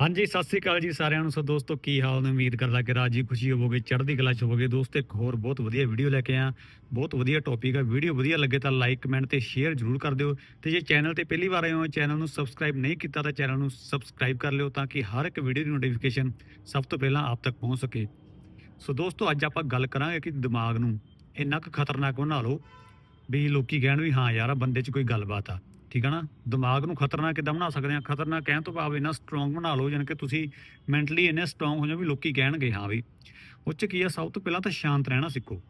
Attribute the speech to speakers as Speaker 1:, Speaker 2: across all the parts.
Speaker 1: ਹਾਂਜੀ, ਸਤਿ ਸ੍ਰੀ ਅਕਾਲ ਜੀ ਸਾਰਿਆਂ ਨੂੰ। ਸੋ ਦੋਸਤੋ, ਕੀ ਹਾਲ ਨੇ? ਉਮੀਦ ਕਰਦਾ ਕਿ ਰਾਜੀ ਖੁਸ਼ੀ ਹੋਵੋਗੇ, ਚੜ੍ਹਦੀ ਕਲਾ ਚ ਹੋਵੋਗੇ। ਦੋਸਤੋ, ਇੱਕ ਹੋਰ ਬਹੁਤ ਵਧੀਆ ਵੀਡੀਓ ਲੈ ਕੇ ਆਇਆ। ਬਹੁਤ ਵਧੀਆ ਟੌਪਿਕ ਹੈ ਵੀਡੀਓ ਵਧੀਆ ਲੱਗੇ ਤਾਂ ਲਾਈਕ ਕਮੈਂਟ ਤੇ ਸ਼ੇਅਰ ਜ਼ਰੂਰ ਕਰ ਦਿਓ। ਤੇ ਜੇ ਚੈਨਲ ਤੇ ਪਹਿਲੀ ਵਾਰ ਆਏ ਹੋ ਚੈਨਲ ਨੂੰ ਸਬਸਕ੍ਰਾਈਬ ਨਹੀਂ ਕੀਤਾ ਤਾਂ ਚੈਨਲ ਨੂੰ ਸਬਸਕ੍ਰਾਈਬ ਕਰ ਲਿਓ ਤਾਂ ਕਿ ਹਰ ਇੱਕ ਵੀਡੀਓ ਦੀ ਨੋਟੀਫਿਕੇਸ਼ਨ ਸਭ ਤੋਂ ਪਹਿਲਾਂ ਆਪ ਤੱਕ ਪਹੁੰਚ ਸਕੇ। ਸੋ ਦੋਸਤੋ, ਅੱਜ ਆਪਾਂ ਗੱਲ ਕਰਾਂਗੇ ਕਿ ਦਿਮਾਗ ਨੂੰ ਇੰਨਾ ਕੁ ਖਤਰਨਾਕ ਬਣਾ ਲਓ ਵੀ ਲੋਕੀ ਕਹਿਣ ਵੀ, ਹਾਂ ਯਾਰ ਬੰਦੇ 'ਚ ਕੋਈ ਗੱਲਬਾਤ ਆ। ਠੀਕ ਹੈ ਨਾ? ਦਿਮਾਗ ਨੂੰ ਖਤਰਨਾਕ ਕਿੱਦਾਂ ਬਣਾ ਸਕਦੇ ਆ? ਖਤਰਨਾਕ ਕਹਿਣ ਤੋਂ ਭਾਵ ਇੰਨਾ ਸਟਰੋਂਗ ਬਣਾ ਲਓ, ਜਾਣੀ ਕਿ ਤੁਸੀਂ ਮੈਂਟਲੀ ਇੰਨੇ ਸਟਰੋਂਗ ਹੋ ਜਾਓ ਵੀ ਲੋਕੀ ਕਹਿਣਗੇ, ਹਾਂ ਵੀ। ਉਹ 'ਚ ਕੀ ਆ? ਸਭ ਤੋਂ ਪਹਿਲਾਂ ਤਾਂ ਸ਼ਾਂਤ ਰਹਿਣਾ ਸਿੱਖੋ।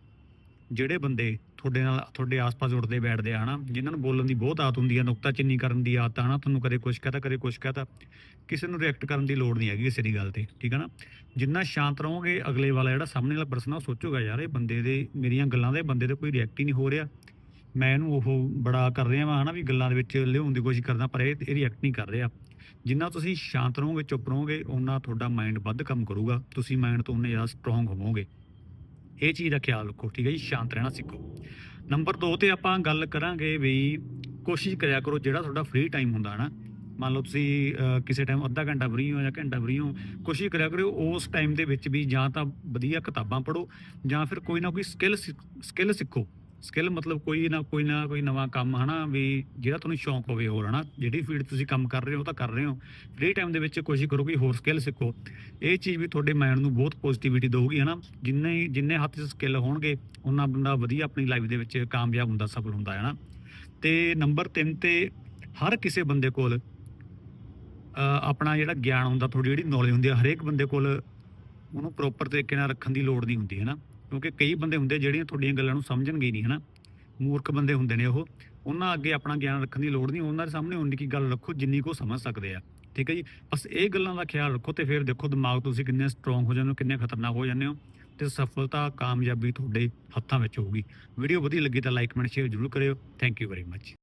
Speaker 1: ਜਿਹੜੇ ਬੰਦੇ ਤੁਹਾਡੇ ਨਾਲ, ਤੁਹਾਡੇ ਆਸ-ਪਾਸ ਉੱਠਦੇ ਬੈਠਦੇ ਆ, ਹਨਾ? ਜਿਨ੍ਹਾਂ ਨੂੰ ਬੋਲਣ ਦੀ ਬਹੁਤ ਆਦਤ ਹੁੰਦੀ ਆ ਨੁਕਤਾਚੀਨੀ ਕਰਨ ਦੀ ਆਦਤ ਆ, ਹਨਾ? ਤੁਹਾਨੂੰ ਕਦੇ ਕੁਝ ਕਹਤਾ, ਕਦੇ ਕੁਝ ਕਹਤਾ। ਕਿਸੇ ਨੂੰ ਰਿਐਕਟ ਕਰਨ ਦੀ ਲੋੜ ਨਹੀਂ ਹੈਗੀ ਕਿਸੇ ਦੀ ਗੱਲ ਤੇ, ਠੀਕ ਹੈ ਨਾ? ਜਿੰਨਾ ਸ਼ਾਂਤ ਰਹੋਗੇ, ਅਗਲੇ ਵਾਲਾ ਜਿਹੜਾ ਸਾਹਮਣੇ ਵਾਲਾ ਪਰਸਨ ਆ, ਉਹ ਸੋਚੂਗਾ, ਯਾਰ, ਇਹ ਬੰਦੇ ਦੇ, ਮੇਰੀਆਂ ਗੱਲਾਂ ਦੇ ਬੰਦੇ ਤੇ ਕੋਈ ਰਿਐਕਟ ਹੀ ਨਹੀਂ ਹੋ ਰਿਹਾ। ਮੈਂ ਇਹਨੂੰ ਉਹ ਬੜਾ ਕਰ ਰਿਹਾ ਵਾਂ, ਹਨਾ, ਵੀ ਗੱਲਾਂ ਦੇ ਵਿੱਚ ਲਿਆਉਣ ਦੀ ਕੋਸ਼ਿਸ਼ ਕਰਦਾ, ਪਰ ਇਹ ਇਹ ਰਿਐਕਟ ਨਹੀਂ ਕਰ ਰਿਹਾ। ਜਿੰਨਾ ਤੁਸੀਂ ਸ਼ਾਂਤ ਰਹੋਗੇ, ਚੁੱਪ ਰਹੋਗੇ ਉਹਨਾਂ ਤੁਹਾਡਾ ਮਾਈਂਡ ਵੱਧ ਕੰਮ ਕਰੂਗਾ। ਤੁਸੀਂ ਮਾਈਂਡ ਤੋਂ ਉਨੇ ਜ਼ਿਆਦਾ ਸਟਰੋਂਗ ਹੋਵੋਗੇ। ਇਹ ਚੀਜ਼ ਦਾ ਖਿਆਲ ਰੱਖੋ, ਠੀਕ ਹੈ ਜੀ? ਸ਼ਾਂਤ ਰਹਿਣਾ ਸਿੱਖੋ। ਨੰਬਰ 2 ਤੇ ਆਪਾਂ ਗੱਲ ਕਰਾਂਗੇ ਵੀ ਕੋਸ਼ਿਸ਼ ਕਰਿਆ ਕਰੋ, ਜਿਹੜਾ ਤੁਹਾਡਾ ਫ੍ਰੀ ਟਾਈਮ ਹੁੰਦਾ ਨਾ ਮੰਨ ਲਓ ਤੁਸੀਂ ਕਿਸੇ ਟਾਈਮ ਅੱਧਾ ਘੰਟਾ ਫ੍ਰੀ ਹੋ ਜਾਂ ਘੰਟਾ ਫ੍ਰੀ ਹੋ, ਕੋਸ਼ਿਸ਼ ਕਰਿਆ ਕਰੋ ਉਸ ਟਾਈਮ ਦੇ ਵਿੱਚ ਵੀ ਜਾਂ ਤਾਂ ਵਧੀਆ ਕਿਤਾਬਾਂ ਪੜ੍ਹੋ ਜਾਂ ਫਿਰ ਕੋਈ ਨਾ ਕੋਈ ਸਕਿੱਲ ਸਕਿੱਲ ਸਿੱਖੋ। ਸਕਿੱਲ ਮਤਲਬ ਕੋਈ ਨਾ ਕੋਈ ਨਾ, ਕੋਈ ਨਵਾਂ ਕੰਮ, ਹਨਾ, ਵੀ ਜਿਹੜਾ ਤੁਹਾਨੂੰ ਸ਼ੌਂਕ ਹੋਵੇ ਹੋਰ, ਹਨਾ, ਜਿਹੜੀ ਫੀਲਡ ਤੁਸੀਂ ਕੰਮ ਕਰ ਰਹੇ ਹੋ, ਉਹ ਤਾਂ ਕਰ ਰਹੇ ਹੋ ਫ੍ਰੀ ਟਾਈਮ ਦੇ ਵਿੱਚ ਕੋਸ਼ਿਸ਼ ਕਰੋ ਕਿ ਹੋਰ ਸਕਿੱਲ ਸਿੱਖੋ। ਇਹ ਚੀਜ਼ ਵੀ ਤੁਹਾਡੇ ਮਾਈਂਡ ਨੂੰ ਬਹੁਤ ਪੋਜ਼ਿਟਿਵਿਟੀ ਦੇਊਗੀ, ਹਨਾ, ਜਿੰਨੇ ਜਿੰਨੇ ਹੱਥ 'ਚ ਸਕਿੱਲ ਹੋਣਗੇ, ਉਹਨਾਂ ਬੰਦਾ ਵਧੀਆ ਆਪਣੀ ਲਾਈਫ ਦੇ ਵਿੱਚ ਕਾਮਯਾਬ ਹੁੰਦਾ, ਸਫਲ ਹੁੰਦਾ ਹੈ ਨਾ ਤੇ ਨੰਬਰ 3 ਤੇ ਹਰ ਕਿਸੇ ਬੰਦੇ ਕੋਲ ਆਪਣਾ ਜਿਹੜਾ ਗਿਆਨ ਹੁੰਦਾ, ਤੁਹਾਡੀ ਜਿਹੜੀ ਨੌਲੇਜ ਹੁੰਦੀ ਆ, ਹਰੇਕ ਬੰਦੇ ਕੋਲ ਉਹਨੂੰ ਪ੍ਰੋਪਰ ਤਰੀਕੇ ਨਾਲ ਰੱਖਣ ਦੀ ਲੋੜ ਨਹੀਂ ਹੁੰਦੀ ਹੈ ਨਾ ਕਿਉਂਕਿ ਕਈ ਬੰਦੇ ਹੁੰਦੇ ਜਿਹੜੀਆਂ ਤੁਹਾਡੀਆਂ ਗੱਲਾਂ ਨੂੰ ਸਮਝਣਗੇ ਹੀ ਨਹੀਂ, ਹਨਾ? ਮੂਰਖ ਬੰਦੇ ਹੁੰਦੇ ਨੇ ਉਹ। ਉਹਨਾਂ ਅੱਗੇ ਆਪਣਾ ਗਿਆਨ ਰੱਖਣ ਦੀ ਲੋੜ ਨਹੀਂ। ਉਹਨਾਂ ਦੇ ਸਾਹਮਣੇ ਉਨੀ ਕੀ ਗੱਲ ਰੱਖੋ ਜਿੰਨੀ ਕੋ ਸਮਝ ਸਕਦੇ ਆ। ਠੀਕ ਹੈ ਜੀ? ਬਸ ਇਹ ਗੱਲਾਂ ਦਾ ਖਿਆਲ ਰੱਖੋ ਤੇ ਫਿਰ ਦੇਖੋ ਦਿਮਾਗ ਤੁਸੀਂ ਕਿੰਨੇ ਸਟਰੋਂਗ ਹੋ ਜਾਂਦੇ ਹੋ, ਕਿੰਨੇ ਖਤਰਨਾਕ ਹੋ ਜਾਂਦੇ ਹੋ ਤੇ ਸਫਲਤਾ, ਕਾਮਯਾਬੀ ਤੁਹਾਡੇ ਹੱਥਾਂ ਵਿੱਚ ਹੋਊਗੀ। ਵੀਡੀਓ ਵਧੀਆ ਲੱਗੀ ਤਾਂ ਲਾਈਕ ਕਮੈਂਟ ਸ਼ੇਅਰ ਜ਼ਰੂਰ ਕਰਿਓ। Thank you very much